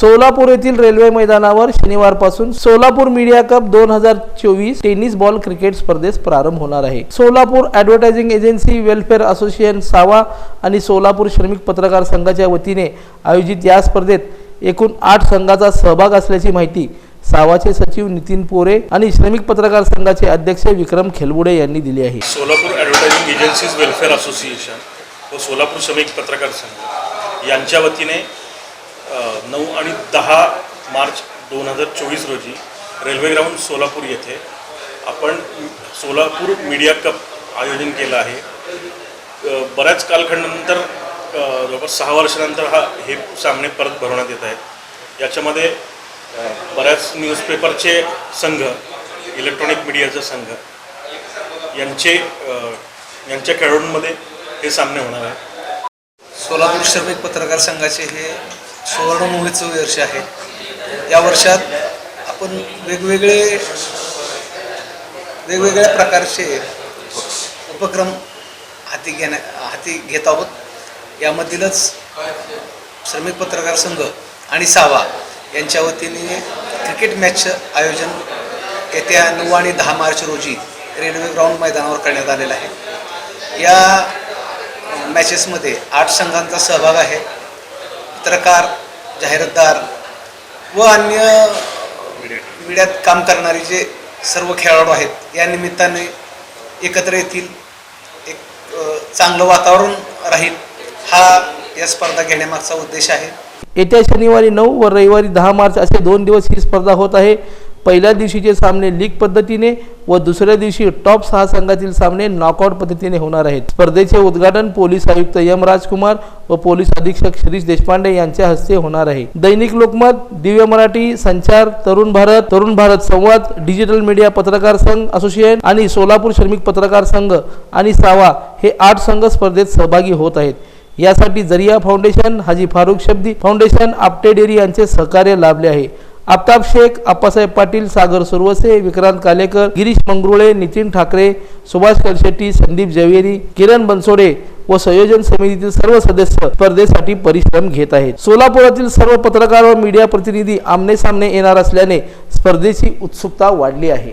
सोलापूर येथील रेल्वे मैदानावर शनिवारपासून सोलापूर मीडिया कप दोन हजार चोवीस टेनिस बॉल क्रिकेट स्पर्धेस प्रारंभ होणार आहे. Solapur advertising agency welfare association सावा आणि सोलापूर श्रमिक पत्रकार संघाच्या वतीने आयोजित या स्पर्धेत एकूण आठ संघाचा सहभाग असल्याची माहिती सावाचे सचिव नितीन पोरे आणि श्रमिक पत्रकार संघाचे अध्यक्ष विक्रम खेलबुडे यांनी दिली आहे. Solapur advertising agencies welfare association व सोलापूर श्रमिक पत्रकार संघ यांच्या वतीने नऊ आणि दहा मार्च दोन हजार चोवीस रोजी रेल्वे ग्राउंड सोलापूर येथे आपण सोलापूर मीडिया कप आयोजन केलं आहे. बऱ्याच कालखंडानंतर जवळपास सहा वर्षानंतर हा हे सामने परत भरवण्यात येत आहेत. याच्यामध्ये बऱ्याच न्यूजपेपरचे संघ इलेक्ट्रॉनिक मीडियाचा संघ यांचे यांच्या खेळाडूंमध्ये हे सामने होणार आहे सोलापूर श्रमिक पत्रकार संघाचे हे सुवर्णमहोत्सव वर्ष आहे. या वर्षात आपण वेगवेगळे वेगवेगळ्या प्रकारचे उपक्रम हाती घेण्या हाती घेत आहोत. यामधीलच श्रमिक पत्रकार संघ आणि सावा यांच्या वतीने क्रिकेट मॅचचं आयोजन येत्या नऊ आणि दहा मार्च रोजी रेल्वे ग्राउंड मैदानावर करण्यात आलेलं आहे. या मॅचेसमध्ये आठ संघांचा सहभाग आहे. पत्रकार जाहिरातदार व अन्य मीडियात काम करणारे जे सर्व खेळाडू आहेत या निमित्ताने एकत्र येतील एक चांगलं वातावरण राहील. हा या स्पर्धा घेण्यामागचा उद्देश आहे. येत्या शनिवारी नऊ व रविवारी दहा मार्च असे दोन दिवस ही स्पर्धा होत आहे. पहिल्या दिवशीचे सामने लीग पद्धतीने व दुसऱ्या दिवशी टॉप सहा संघातील सामने नॉकआउट पद्धतीने होणार आहेत. स्पर्धेचे उद्घाटन पोलीस आयुक्त एम राजकुमार व पोलीस अधीक्षक शिरीष देशपांडे यांच्या हस्ते होणार आहे. दैनिक लोकमत दिव्य मराठी संचार तरुण भारत तरुण भारत संवाद डिजिटल मीडिया पत्रकार संघ असोसिएशन आणि सोलापूर श्रमिक पत्रकार संघ आणि सावा हे आठ संघ स्पर्धेत सहभागी होत आहेत. यासाठी Jariya foundation Haji Farukh Shabdi foundation Apte dairy यांचे सहकार्य लाभले आहे. आफताब शेख आप्पासाहेब पाटील सागर सुरवसे विक्रांत कालेकर गिरीश मंगरुळे नितीन ठाकरे सुभाष कलशेट्टी संदीप जवेरी किरण बनसोडे व संयोजन समितीतील सर्व सदस्य स्पर्धेसाठी परिश्रम घेत आहेत. सोलापुरातील सर्व पत्रकार व मीडिया प्रतिनिधी आमने सामने येणार असल्याने स्पर्धेची उत्सुकता वाढली आहे.